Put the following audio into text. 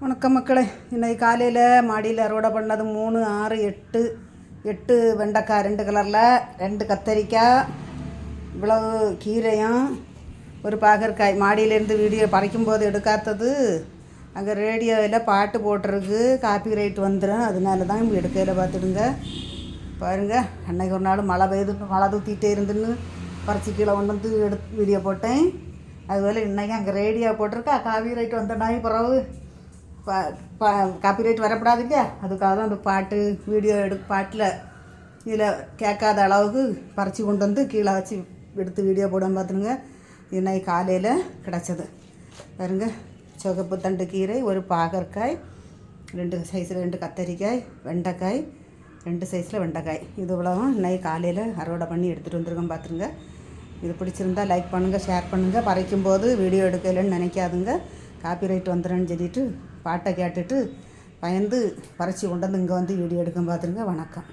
வணக்கம் மக்களே. இன்றைக்கி காலையில் மாடியில் அறுவடை பண்ணது மூணு ஆறு எட்டு. எட்டு வெண்டைக்காய் ரெண்டு கலரில் ரெண்டு கத்தரிக்காய் இவ்வளவு கீரையும் ஒரு பாகற்காய். மாடியிலேருந்து வீடியோ பறைக்கும் போது எடுக்காதது. அங்கே ரேடியோவில் பாட்டு போட்டிருக்கு. காப்பி ரைட் வந்துடும் அதனால தான் இப்படி எடுக்கையில் பார்த்துடுங்க. பாருங்கள் அன்னைக்கு ஒரு நாள் மழை பெய்து மழை தூத்திட்டே இருந்துன்னு பறிச்சு கீழே கொண்டு வந்து எடுத்து வீடியோ போட்டேன். அதுபோல் இன்றைக்கி அங்கே ரேடியோ போட்டிருக்கா. காபி ரைட் வந்தடாய் பிறகு. காப்பிரைட் வரப்படாது இல்லையா அதுக்காக தான் அந்த பாட்டு வீடியோ எடு பாட்டில் இதில் கேட்காத அளவுக்கு பறித்து கொண்டு வந்து கீழே வச்சு எடுத்து வீடியோ போடாமல் பார்த்துருங்க இன்னைக்கு காலையில் கிடச்சது. பாருங்க சிவப்பு தண்டு கீரை ஒரு பாகற்காய் ரெண்டு சைஸில் ரெண்டு கத்தரிக்காய் வெண்டைக்காய் ரெண்டு சைஸில் வெண்டைக்காய். இது இவ்வளவும் இன்னைக்கு காலையில் அறுவடை பண்ணி எடுத்துகிட்டு வந்திருக்கோம் பார்த்துருங்க இது பிடிச்சிருந்தா லைக் பண்ணுங்கள் ஷேர் பண்ணுங்கள் பறைக்கும் போது வீடியோ எடுக்கலைன்னு நினைக்காதுங்க. காப்பிரைட் வந்துடும்னு சொல்லிட்டு பாட்டை கேட்டுட்டு பயந்து பறித்து கொண்டு வந்து இங்கே வந்து வீடியோ எடுக்க பார்த்துருங்க. வணக்கம்.